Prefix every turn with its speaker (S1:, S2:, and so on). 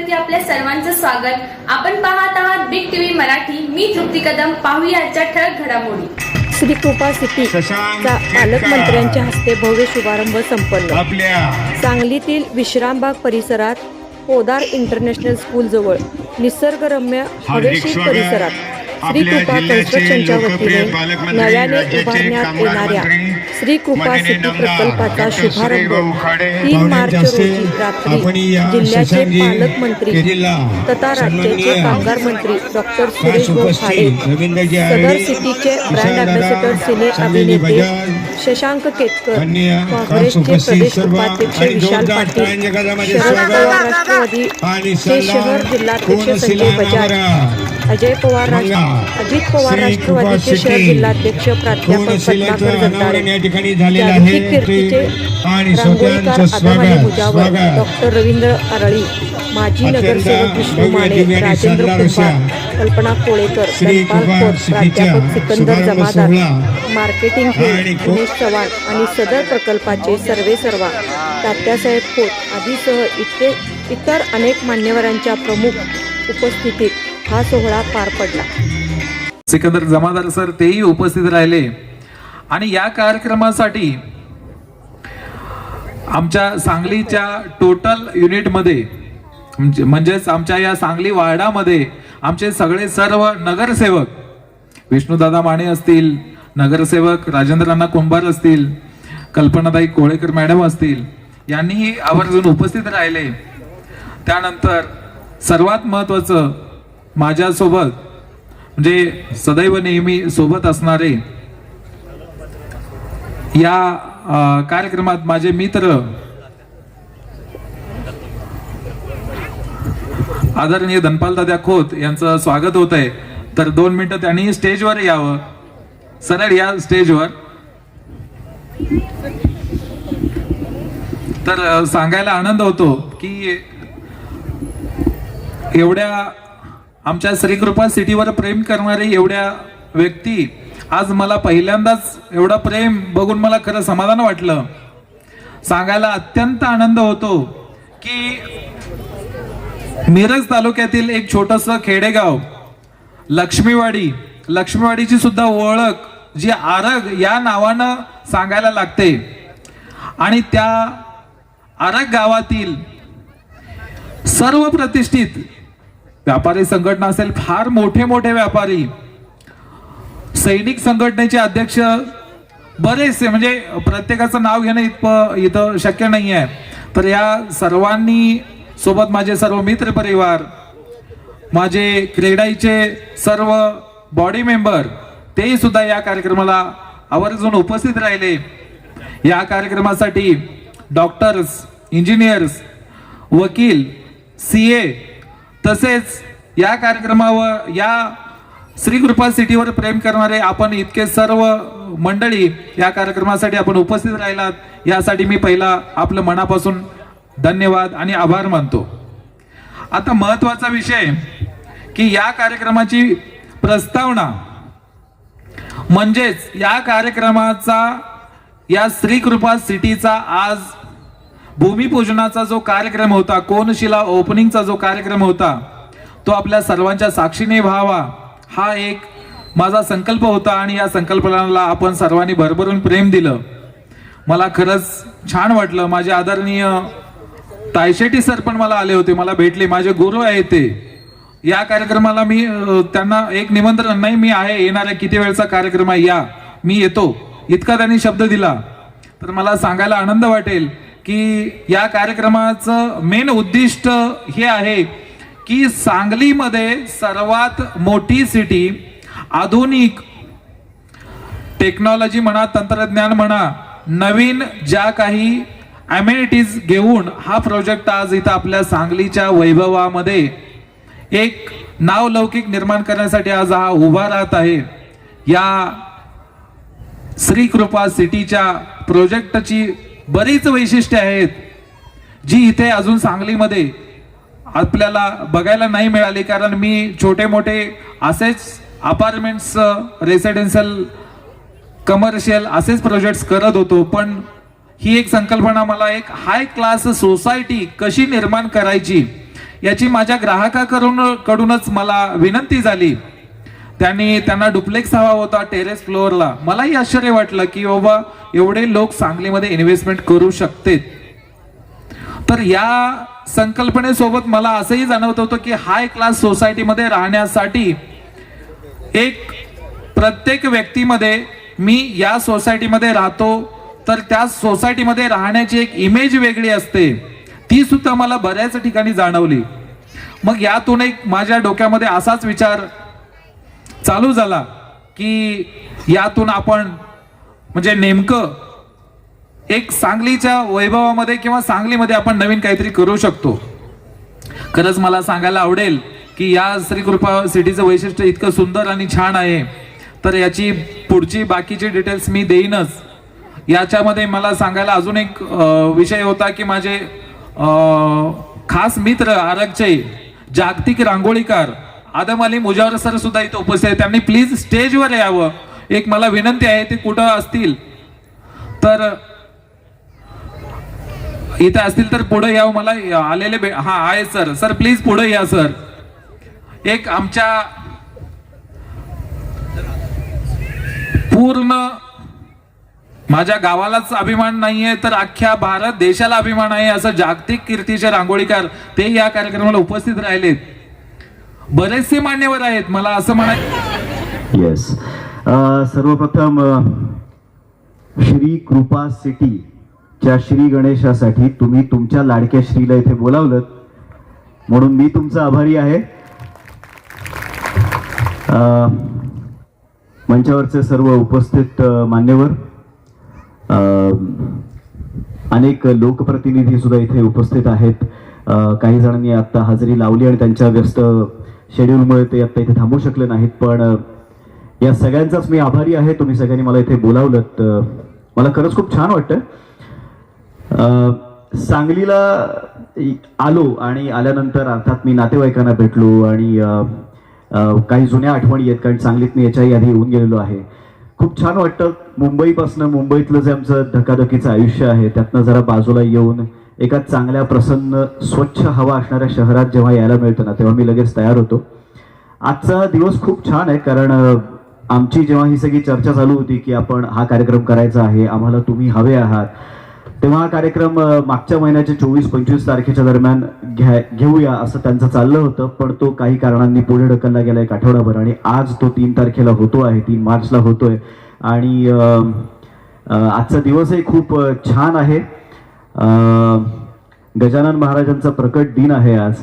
S1: मराठीवरती आपल्या सर्वांचं स्वागत. आपण पाहत आहात बिग टीव्ही मराठी. मी तृप्ती कदम. पाहूया आजच्या ठळक घडामोडी.
S2: श्री कृपा सिटी
S3: शशांक
S2: चा पालकमंत्र्यांच्या हस्ते भव्य शुभारंभ संपन्न.
S3: आपल्या
S2: सांगलीतील विश्रामबाग परिसरात पोदार इंटरनॅशनल स्कूल जवळ निसर्गरम्य हवेशीर
S3: स्वागत.
S2: परिसरात श्री कृपा कन्स्ट्रक्शनच्या वतीने नव्याने उभारण्यात येणाऱ्या श्री कृपा
S3: नामदार
S2: प्रकल्पाचा शुभारंभ तीन मार्च रोजी रात्री जिल्ह्याचे पालकमंत्री तथा राज्याचे कामगार मंत्री डॉक्टर सुरेश भाऊ खाडे
S4: उपस्थित रवींद्रजी
S2: सदर सिटीचे ब्रँड अँबॅसेडर सिने अभिनेते शशांक केतकर काँग्रेसचे प्रदेश उपाध्यक्ष विशाल पाटील शरद. पवार राष्ट्रवादी शहर जिल्हाध्यक्ष संजय बजाज. अजय पवार राष्ट्र-. अजित पवार राष्ट्रवादीचे शहर. जिल्हाध्यक्ष प्राध्यापक पद्माकर जगदाळे जागतिक कीर्तीचे रांगोळीकार मुजावर डॉक्टर रवींद्र आरळी माजी नगरसेवक विष्णू माने राजेंद्र कुंभार कल्पना कोळेकर धनपाल खोत प्राध्यापक सिकंदर जमादार मार्केटिंग हेड उमेश चव्हाण आणि सदर प्रकल्पाचे सर्वे सर्वा तात्यासाहेब खोत आदीसह इथे इतर अनेक मान्यवरांच्या प्रमुख उपस्थितीत हा सोहळा पार पडला.
S5: सिकंदर जमादार सर तेही उपस्थित राहिले. आणि या कार्यक्रमासाठी आमच्या सांगलीच्या टोटल युनिटमध्ये म्हणजे- म्हणजेच आमच्या या सांगली वार्डामध्ये आमचे सगळे सर्व नगरसेवक विष्णूदादा माने असतील नगरसेवक राजेंद्रांना कुंभार असतील कल्पनाताई कोळेकर मॅडम असतील यांनीही आवर्जून उपस्थित राहिले. त्यानंतर सर्वात महत्वाचं माझ्यासोबत म्हणजे सदैव नेहमी सोबत असणारे या कार्यक्रमात माझे मित्र आदरणीय धनपाल दादा खोत यांचं स्वागत होत आहे तर दोन मिनिटं त्यांनी स्टेजवर यावं. सरळ या स्टेजवर. तर सांगायला आनंद होतो की एवढ्या आमच्या श्रीकृपा सिटीवर प्रेम करणारे एवढ्या व्यक्ती आज मला पहिल्यांदाच एवढं प्रेम बघून मला खरं समाधान वाटलं. सांगायला अत्यंत आनंद होतो की मिरज तालुक्यातील एक छोटस खेडेगाव लक्ष्मीवाडी लक्ष्मीवाडीची सुद्धा ओळख जी आरग या नावानं सांगायला लागते. आणि त्या आरग गावातील सर्व प्रतिष्ठित व्यापारी संघटना असेल फार मोठे मोठे व्यापारी. सैनिक संघटनेचे अध्यक्ष बरेचसे म्हणजे प्रत्येकाचं नाव घेणं इतपं इथं शक्य नाही आहे तर या सर्वांनी सोबत माझे सर्व मित्र परिवार माझे क्रीडाईचे सर्व बॉडी मेंबर तेही सुद्धा या कार्यक्रमाला आवर्जून उपस्थित राहिले. या कार्यक्रमासाठी डॉक्टर्स इंजिनियर्स वकील सी ए तसेच या कार्यक्रमावर या श्रीकृपा सिटीवर प्रेम करणारे आपण इतके सर्व मंडळी या कार्यक्रमासाठी आपण उपस्थित राहिलात. यासाठी मी पहिला आपलं मनापासून धन्यवाद आणि आभार मानतो. आता महत्त्वाचा विषय की या कार्यक्रमाची प्रस्तावना म्हणजेच या कार्यक्रमाचा या श्रीकृपा सिटीचा आज भूमिपूजनाचा जो कार्यक्रम होता कोनशिला ओपनिंगचा जो कार्यक्रम होता तो आपल्या सर्वांच्या साक्षीने व्हावा हा एक माझा संकल्प होता आणि या संकल्पनाला आपण सर्वांनी भरभरून प्रेम दिलं. मला खरंच छान वाटलं. माझे आदरणीय तायशेटी सर पण मला आले होते मला भेटले. माझे गुरु आहेत ते. या कार्यक्रमाला मी त्यांना एक निमंत्रण नाही मी आहे येणाऱ्या किती वेळचा कार्यक्रम आहे? या. मी येतो. इतका त्यांनी शब्द दिला. तर मला सांगायला आनंद वाटेल. की या कार्यक्रमाचं मेन उद्दिष्ट हे आहे की सांगलीमध्ये सर्वात मोठी सिटी आधुनिक टेक्नॉलॉजी म्हणा तंत्रज्ञान म्हणा नवीन ज्या काही अमेनिटीज घेऊन हा प्रोजेक्ट आज इथं आपल्या सांगलीच्या वैभवामध्ये एक नावलौकिक निर्माण करण्यासाठी आज हा उभा राहत आहे. या श्रीकृपा सिटीच्या प्रोजेक्टची बरीच वैशिष्ट्ये आहेत जी इथे अजून सांगलीमध्ये आपल्याला बघायला नाही मिळाली कारण मी छोटे मोठे असेच अपार्टमेंट्स रेसिडेन्शियल कमर्शियल असेच प्रोजेक्ट्स करत होतो. पण ही एक संकल्पना मला एक हाय क्लास सोसायटी कशी निर्माण करायची याची माझ्या ग्राहकाकडून कडूनच मला विनंती झाली. त्यांनी त्यांना डुप्लेक्स हवा होता टेरेस फ्लोअरला मलाही आश्चर्य वाटलं की बाबा एवढे लोक सांगलीमध्ये इन्व्हेस्टमेंट करू शकते तर या संकल्पनेसोबत मला असंही जाणवत होतं की हाय क्लास सोसायटीमध्ये राहण्यासाठी एक प्रत्येक व्यक्तीमध्ये मी या सोसायटीमध्ये राहतो तर त्या सोसायटीमध्ये राहण्याची एक इमेज वेगळी असते. ती सुद्धा मला बऱ्याच ठिकाणी जाणवली. मग यातून एक माझ्या डोक्यामध्ये असाच विचार चालू झाला की यातून आपण म्हणजे नेमकं एक सांगलीच्या वैभवामध्ये किंवा सांगलीमध्ये आपण नवीन काहीतरी करू शकतो. खरंच मला सांगायला आवडेल की या श्रीकृपा सिटीचं वैशिष्ट्य इतकं सुंदर आणि छान आहे. तर याची पुढची बाकीची डिटेल्स मी देईनच. याच्यामध्ये मला सांगायला अजून एक विषय होता की माझे खास मित्र आरक्षय जागतिक रांगोळीकार आदम अली मुजावर सर सुद्धा इथे उपस्थित आहेत. त्यांनी प्लीज स्टेजवर यावं. एक मला विनंती आहे ते कुठं असतील? तर इथे असतील तर पुढे यावं. मला आलेले भे- हा आहे सर. सर प्लीज पुढे या सर. एक आमच्या पूर्ण माझ्या गावालाच अभिमान नाहीये तर अख्ख्या भारत देशाला अभिमान आहे असं जागतिक कीर्तीचे रांगोळीकार ते या कार्यक्रमाला उपस्थित राहिलेत. बरेचसे मान्यवर आहेत मला असं म्हणायचं
S3: येस सर्वप्रथम श्री कृपा सिटी च्या श्री गणेशासाठी तुम्ही तुमच्या लाडक्या श्रीला इथे बोलावलं म्हणून मी तुमचा आभारी आहे. मंचावरचे सर्व उपस्थित मान्यवर अनेक लोकप्रतिनिधी सुद्धा इथे उपस्थित आहेत. काही जणांनी आता हजेरी लावली आणि त्यांच्या व्यस्त शेड्यूलमुळे ते आता इथे थांबू शकले नाहीत पण या सगळ्यांचाच मी आभारी आहे. तुम्ही सगळ्यांनी मला इथे बोलावलं तर मला खरंच खूप छान वाटतं सांगलीला आलो आणि आल्यानंतर अर्थात मी नातेवाईकांना भेटलो आणि काही जुन्या आठवणी आहेत कारण सांगलीत मी याच्याही आधी येऊन गेलेलो आहे. खूप छान वाटतं मुंबईपासनं मुंबईतलं जे आमचं धकाधकीचं आयुष्य आहे त्यातनं जरा बाजूला येऊन एका चांगल्या प्रसन्न स्वच्छ हवा असणाऱ्या शहरात जेव्हा यायला मिळतं ना तेव्हा मी लगेच तयार होतो. आजचा दिवस खूप छान आहे कारण आमची जेव्हा ही सगळी चर्चा चालू होती की आपण हा कार्यक्रम करायचा आहे आम्हाला तुम्ही हवे आहात तेव्हा हा कार्यक्रम मागच्या महिन्याच्या चोवीस पंचवीस तारखेच्या दरम्यान घ्या घेऊया असं त्यांचं चाललं होतं पण तो काही कारणांनी पुढे ढकलला गेला एक आठवडाभर आणि आज तो तीन तारखेला होतो आहे तीन मार्चला होतोय. आणि आजचा दिवसही खूप छान आहे. गजानन महाराजांचा प्रकट दिन आहे आज.